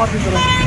好，谢谢了。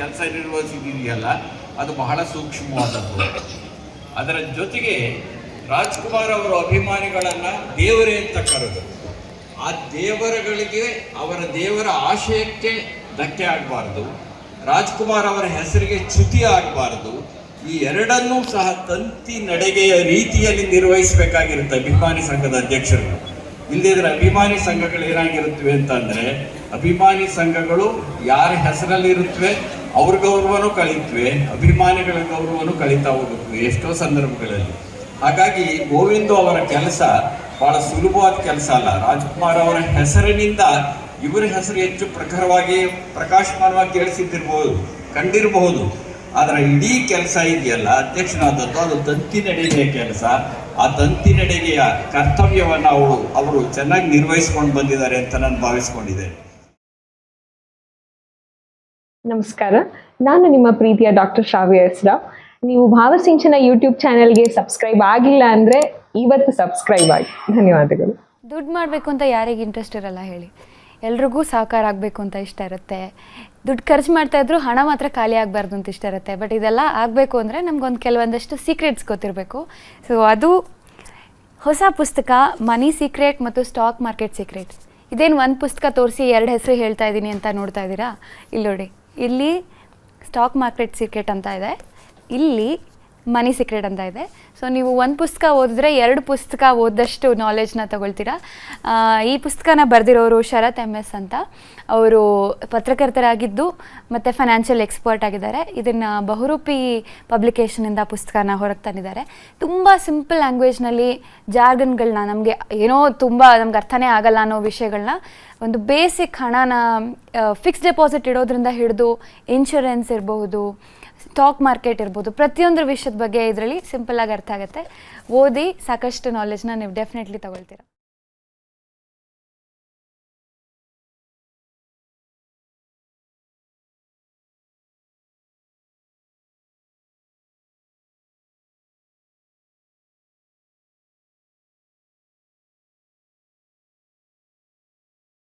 ಕೆಲಸ ನಿರ್ವಹಿಸಿದೆಯಲ್ಲ ಅದು ಬಹಳ ಸೂಕ್ಷ್ಮವಾದದ್ದು. ಅದರ ಜೊತೆಗೆ ರಾಜ್ಕುಮಾರ್ ಅವರ ಅಭಿಮಾನಿಗಳನ್ನು ದೇವರೇ ಅಂತ ಕರೆದು, ಆ ದೇವರಗಳಿಗೆ, ಅವರ ದೇವರ ಆಶಯಕ್ಕೆ ಧಕ್ಕೆ ಆಗಬಾರ್ದು, ರಾಜ್ಕುಮಾರ್ ಅವರ ಹೆಸರಿಗೆ ಚ್ಯುತಿ ಆಗಬಾರ್ದು, ಈ ಎರಡನ್ನೂ ಸಹ ತಂತಿ ನಡೆಗೆಯ ರೀತಿಯಲ್ಲಿ ನಿರ್ವಹಿಸಬೇಕಾಗಿರುತ್ತೆ ಅಭಿಮಾನಿ ಸಂಘದ ಅಧ್ಯಕ್ಷರು. ಇಲ್ಲದಿದ್ರೆ ಅಭಿಮಾನಿ ಸಂಘಗಳು ಏನಾಗಿರುತ್ತವೆ ಅಂತಂದರೆ, ಅಭಿಮಾನಿ ಸಂಘಗಳು ಯಾರ ಹೆಸರಲ್ಲಿ ಇರುತ್ತವೆ ಅವ್ರ ಗೌರವನೂ ಕಳೀತವೆ, ಅಭಿಮಾನಿಗಳ ಗೌರವನೂ ಕಳೀತಾ ಹೋಗುತ್ತವೆ ಎಷ್ಟೋ ಸಂದರ್ಭಗಳಲ್ಲಿ. ಹಾಗಾಗಿ ಗೋವಿಂದು ಅವರ ಕೆಲಸ ಬಹಳ ಸುಲಭವಾದ ಕೆಲಸ ಅಲ್ಲ. ರಾಜ್ಕುಮಾರ್ ಅವರ ಹೆಸರಿನಿಂದ ಇವರ ಹೆಸರು ಹೆಚ್ಚು ಪ್ರಖರವಾಗಿ, ಪ್ರಕಾಶಮಾನವಾಗಿ ಕೇಳಿಸಿದ್ದಿರ್ಬೋದು, ಕಂಡಿರಬಹುದು. ಆದರೆ ಇಡೀ ಕೆಲಸ ಇದೆಯಲ್ಲ, ಅಧ್ಯಕ್ಷನಾದದ್ದು ಅದು ತಂತಿ ನಡೆಯ ಕೆಲಸ. ಆ ತಂತಿ ನಡೆಯ ಕರ್ತವ್ಯವನ್ನು ಅವರು ಅವರು ಚೆನ್ನಾಗಿ ನಿರ್ವಹಿಸ್ಕೊಂಡು ಬಂದಿದ್ದಾರೆ ಅಂತ ನಾನು ಭಾವಿಸ್ಕೊಂಡಿದ್ದೇನೆ. ನಮಸ್ಕಾರ. ನಾನು ನಿಮ್ಮ ಪ್ರೀತಿಯ ಡಾಕ್ಟರ್ ಶ್ರಾವ್ಯ ಹೆಸ್ರಾವ್ ನೀವು ಭಾವಸಿಂಚನ ಯೂಟ್ಯೂಬ್ ಚಾನೆಲ್ಗೆ ಸಬ್ಸ್ಕ್ರೈಬ್ ಆಗಿಲ್ಲ ಅಂದರೆ ಇವತ್ತು ಸಬ್ಸ್ಕ್ರೈಬ್ ಆಗಿ. ಧನ್ಯವಾದಗಳು. ದುಡ್ಡು ಮಾಡಬೇಕು ಅಂತ ಯಾರಿಗೆ ಇಂಟ್ರೆಸ್ಟ್ ಇರಲ್ಲ ಹೇಳಿ. ಎಲ್ರಿಗೂ ಸಹಕಾರ ಆಗಬೇಕು ಅಂತ ಇಷ್ಟ ಇರುತ್ತೆ. ದುಡ್ಡು ಖರ್ಚು ಮಾಡ್ತಾ ಇದ್ರು ಹಣ ಮಾತ್ರ ಖಾಲಿ ಆಗಬಾರ್ದು ಅಂತ ಇಷ್ಟ ಇರುತ್ತೆ. ಬಟ್ ಇದೆಲ್ಲ ಆಗಬೇಕು ಅಂದರೆ ನಮಗೊಂದು ಕೆಲವೊಂದಷ್ಟು ಸೀಕ್ರೆಟ್ಸ್ ಗೊತ್ತಿರಬೇಕು. ಸೊ ಅದು ಹೊಸ ಪುಸ್ತಕ ಮನಿ ಸೀಕ್ರೆಟ್ ಮತ್ತು ಸ್ಟಾಕ್ ಮಾರ್ಕೆಟ್ ಸೀಕ್ರೆಟ್ ಇದೇನು ಒಂದು ಪುಸ್ತಕ ತೋರಿಸಿ ಎರಡು ಹೆಸರು ಹೇಳ್ತಾ ಇದ್ದೀನಿ ಅಂತ ನೋಡ್ತಾ ಇದ್ದೀರಾ ಇಲ್ಲಿ ನೋಡಿ. ಇಲ್ಲಿ ಸ್ಟಾಕ್ ಮಾರ್ಕೆಟ್ ಸೀಕ್ರೆಟ್ ಅಂತ ಇದೆ. ಇಲ್ಲಿ ಮನಿ ಸೀಕ್ರೆಟ್ ಅಂತ ಇದೆ. ಸೊ ನೀವು ಒಂದು ಪುಸ್ತಕ ಓದಿದ್ರೆ ಎರಡು ಪುಸ್ತಕ ಓದಷ್ಟು ನಾಲೆಜ್ನ ತಗೊಳ್ತೀರಾ. ಈ ಪುಸ್ತಕನ ಬರೆದಿರೋರು ಶರತ್ ಎಂ ಎಸ್ ಅಂತ. ಅವರು ಪತ್ರಕರ್ತರಾಗಿದ್ದು ಮತ್ತು ಫೈನಾನ್ಷಿಯಲ್ ಎಕ್ಸ್ಪರ್ಟ್ ಆಗಿದ್ದಾರೆ. ಇದನ್ನು ಬಹುರೂಪಿ ಪಬ್ಲಿಕೇಶನಿಂದ ಪುಸ್ತಕನ ಹೊರಗೆ ತಂದಿದ್ದಾರೆ. ತುಂಬ ಸಿಂಪಲ್ ಲ್ಯಾಂಗ್ವೇಜ್ನಲ್ಲಿ ಜಾರ್ಗನ್ಗಳನ್ನ ನಮಗೆ ಏನೋ ತುಂಬ ನಮ್ಗೆ ಅರ್ಥನೇ ಆಗಲ್ಲ ಅನ್ನೋ ವಿಷಯಗಳನ್ನ ಒಂದು ಬೇಸಿಕ್ ಹಣನ ಫಿಕ್ಸ್ ಡೆಪಾಸಿಟ್ ಇಡೋದ್ರಿಂದ ಹಿಡಿದು ಇನ್ಶೂರೆನ್ಸ್ ಇರಬಹುದು ಸ್ಟಾಕ್ ಮಾರ್ಕೆಟ್ ಇರ್ಬೋದು ಪ್ರತಿಯೊಂದು ವಿಷಯದ ಬಗ್ಗೆ ಇದರಲ್ಲಿ ಸಿಂಪಲ್ಲಾಗಿ ಅರ್ಥ ಆಗುತ್ತೆ. ಓದಿ ಸಾಕಷ್ಟು ನಾಲೆಜ್ನ ನೀವು ಡೆಫಿನೆಟ್ಲಿ ತಗೊಳ್ತೀರಾ.